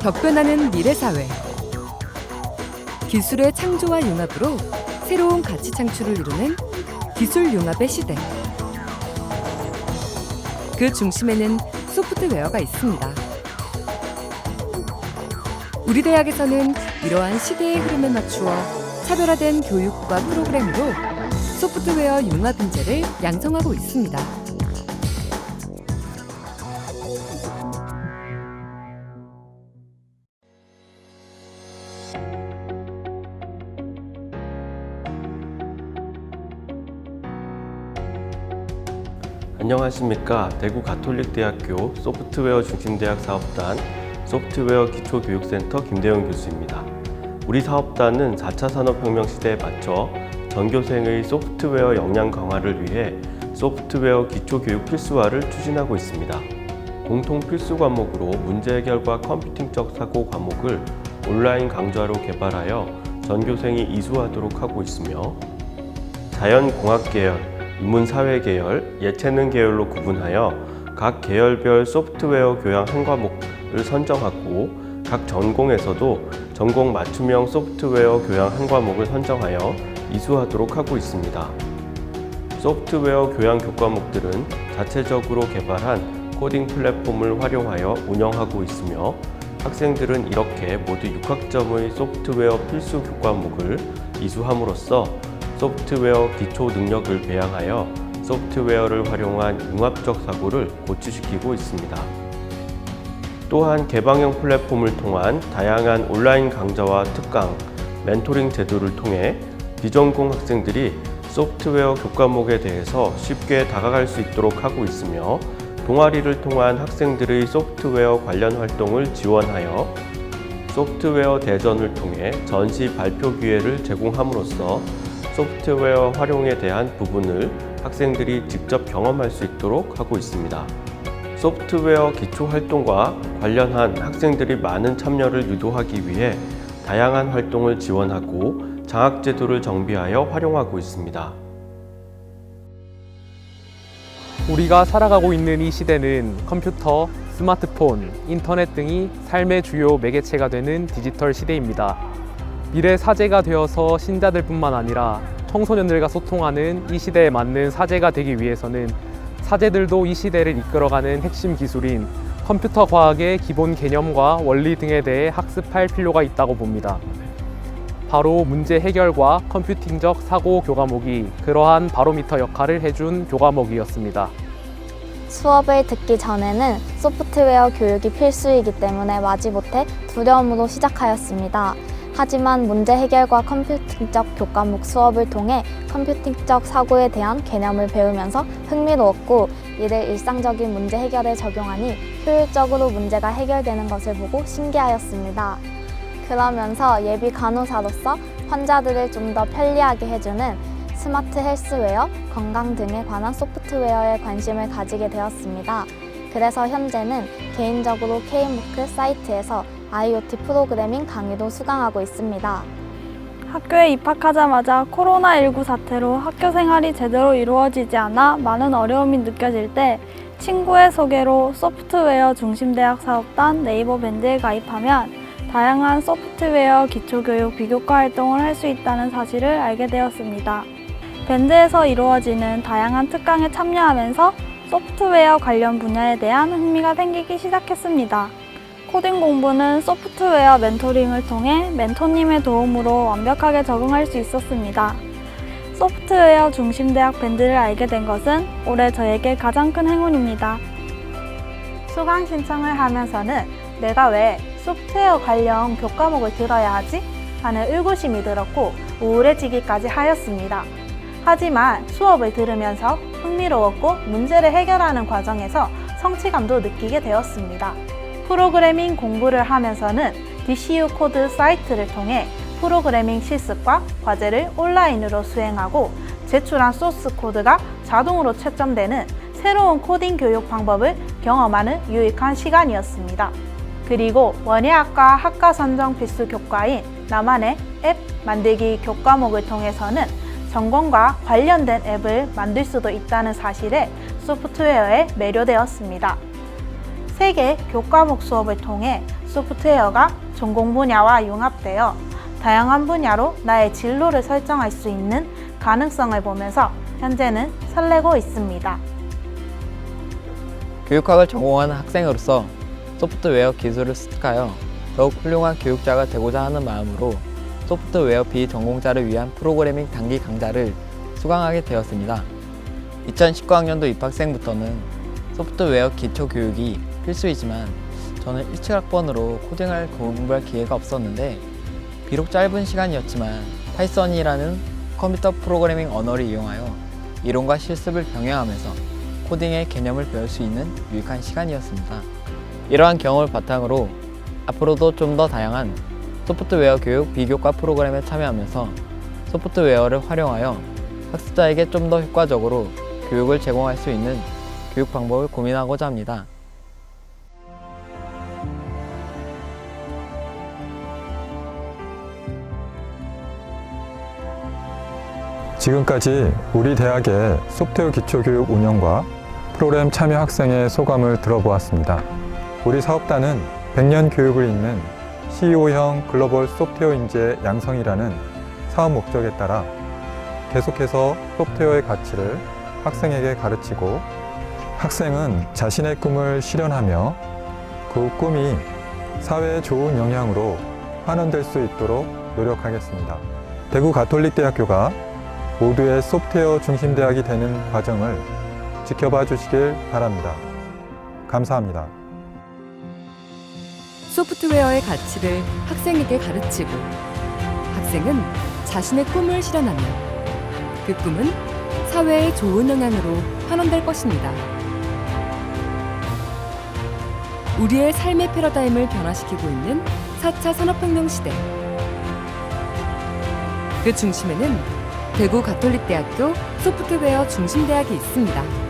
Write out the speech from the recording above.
격변하는 미래 사회. 기술의 창조와 융합으로 새로운 가치 창출을 이루는 기술 융합의 시대. 그 중심에는 소프트웨어가 있습니다. 우리 대학에서는 이러한 시대의 흐름에 맞추어 차별화된 교육과 프로그램으로 소프트웨어 융합 인재를 양성하고 있습니다. 안녕하십니까 대구 가톨릭대학교 소프트웨어 중심대학 사업단 소프트웨어 기초교육센터 김대영 교수입니다. 우리 사업단은 4차 산업혁명 시대에 맞춰 전교생의 소프트웨어 역량 강화를 위해 소프트웨어 기초교육 필수화를 추진하고 있습니다. 공통 필수 과목으로 문제 해결과 컴퓨팅적 사고 과목을 온라인 강좌로 개발하여 전교생이 이수하도록 하고 있으며 자연공학 계열, 인문사회 계열, 예체능 계열로 구분하여 각 계열별 소프트웨어 교양 한 과목을 선정하고 각 전공에서도 전공 맞춤형 소프트웨어 교양 한 과목을 선정하여 이수하도록 하고 있습니다. 소프트웨어 교양 교과목들은 자체적으로 개발한 코딩 플랫폼을 활용하여 운영하고 있으며 학생들은 이렇게 모두 6학점의 소프트웨어 필수 교과목을 이수함으로써 소프트웨어 기초 능력을 배양하여 소프트웨어를 활용한 융합적 사고를 고취시키고 있습니다. 또한 개방형 플랫폼을 통한 다양한 온라인 강좌와 특강, 멘토링 제도를 통해 비전공 학생들이 소프트웨어 교과목에 대해서 쉽게 다가갈 수 있도록 하고 있으며 동아리를 통한 학생들의 소프트웨어 관련 활동을 지원하여 소프트웨어 대전을 통해 전시 발표 기회를 제공함으로써 소프트웨어 활용에 대한 부분을 학생들이 직접 경험할 수 있도록 하고 있습니다. 소프트웨어 기초 활동과 관련한 학생들이 많은 참여를 유도하기 위해 다양한 활동을 지원하고 장학 제도를 정비하여 활용하고 있습니다. 우리가 살아가고 있는 이 시대는 컴퓨터, 스마트폰, 인터넷 등이 삶의 주요 매개체가 되는 디지털 시대입니다. 미래 사제가 되어서 신자들 뿐만 아니라 청소년들과 소통하는 이 시대에 맞는 사제가 되기 위해서는 사제들도 이 시대를 이끌어가는 핵심 기술인 컴퓨터 과학의 기본 개념과 원리 등에 대해 학습할 필요가 있다고 봅니다. 바로 문제 해결과 컴퓨팅적 사고 교과목이 그러한 바로미터 역할을 해준 교과목이었습니다. 수업을 듣기 전에는 소프트웨어 교육이 필수이기 때문에 마지못해 두려움으로 시작하였습니다. 하지만 문제 해결과 컴퓨팅적 교과목 수업을 통해 컴퓨팅적 사고에 대한 개념을 배우면서 흥미로웠고 이를 일상적인 문제 해결에 적용하니 효율적으로 문제가 해결되는 것을 보고 신기하였습니다. 그러면서 예비 간호사로서 환자들을 좀 더 편리하게 해주는 스마트 헬스웨어, 건강 등에 관한 소프트웨어에 관심을 가지게 되었습니다. 그래서 현재는 개인적으로 K무크 사이트에서 IoT 프로그래밍 강의도 수강하고 있습니다. 학교에 입학하자마자 코로나19 사태로 학교 생활이 제대로 이루어지지 않아 많은 어려움이 느껴질 때 친구의 소개로 소프트웨어 중심대학 사업단 네이버 밴드에 가입하면 다양한 소프트웨어 기초교육 비교과 활동을 할 수 있다는 사실을 알게 되었습니다. 밴드에서 이루어지는 다양한 특강에 참여하면서 소프트웨어 관련 분야에 대한 흥미가 생기기 시작했습니다. 코딩 공부는 소프트웨어 멘토링을 통해 멘토님의 도움으로 완벽하게 적응할 수 있었습니다. 소프트웨어 중심대학 밴드를 알게 된 것은 올해 저에게 가장 큰 행운입니다. 수강 신청을 하면서는 내가 왜 소프트웨어 관련 교과목을 들어야 하지? 하는 의구심이 들었고 우울해지기까지 하였습니다. 하지만 수업을 들으면서 흥미로웠고 문제를 해결하는 과정에서 성취감도 느끼게 되었습니다. 프로그래밍 공부를 하면서는 DCU 코드 사이트를 통해 프로그래밍 실습과 과제를 온라인으로 수행하고 제출한 소스 코드가 자동으로 채점되는 새로운 코딩 교육 방법을 경험하는 유익한 시간이었습니다. 그리고 원예학과 학과 선정 필수 교과인 나만의 앱 만들기 교과목을 통해서는 전공과 관련된 앱을 만들 수도 있다는 사실에 소프트웨어에 매료되었습니다. 세계 교과목 수업을 통해 소프트웨어가 전공 분야와 융합되어 다양한 분야로 나의 진로를 설정할 수 있는 가능성을 보면서 현재는 설레고 있습니다. 교육학을 전공하는 학생으로서 소프트웨어 기술을 습득하여 더욱 훌륭한 교육자가 되고자 하는 마음으로 소프트웨어 비전공자를 위한 프로그래밍 단기 강좌를 수강하게 되었습니다. 2019학년도 입학생부터는 소프트웨어 기초 교육이 필수이지만 저는 17학번으로 코딩을 공부할 기회가 없었는데 비록 짧은 시간이었지만 파이썬이라는 컴퓨터 프로그래밍 언어를 이용하여 이론과 실습을 병행하면서 코딩의 개념을 배울 수 있는 유익한 시간이었습니다. 이러한 경험을 바탕으로 앞으로도 좀 더 다양한 소프트웨어 교육 비교과 프로그램에 참여하면서 소프트웨어를 활용하여 학습자에게 좀 더 효과적으로 교육을 제공할 수 있는 교육 방법을 고민하고자 합니다. 지금까지 우리 대학의 소프트웨어 기초교육 운영과 프로그램 참여 학생의 소감을 들어보았습니다. 우리 사업단은 100년 교육을 잇는 CEO형 글로벌 소프트웨어 인재 양성이라는 사업 목적에 따라 계속해서 소프트웨어의 가치를 학생에게 가르치고 학생은 자신의 꿈을 실현하며 그 꿈이 사회에 좋은 영향으로 환원될 수 있도록 노력하겠습니다. 대구 가톨릭대학교가 모두의 소프트웨어 중심 대학이 되는 과정을 지켜봐 주시길 바랍니다. 감사합니다. 소프트웨어의 가치를 학생에게 가르치고 학생은 자신의 꿈을 실현하며 그 꿈은 사회에 좋은 영향으로 환원될 것입니다. 우리의 삶의 패러다임을 변화시키고 있는 4차 산업혁명 시대. 그 중심에는 대구 가톨릭대학교 소프트웨어 중심대학이 있습니다.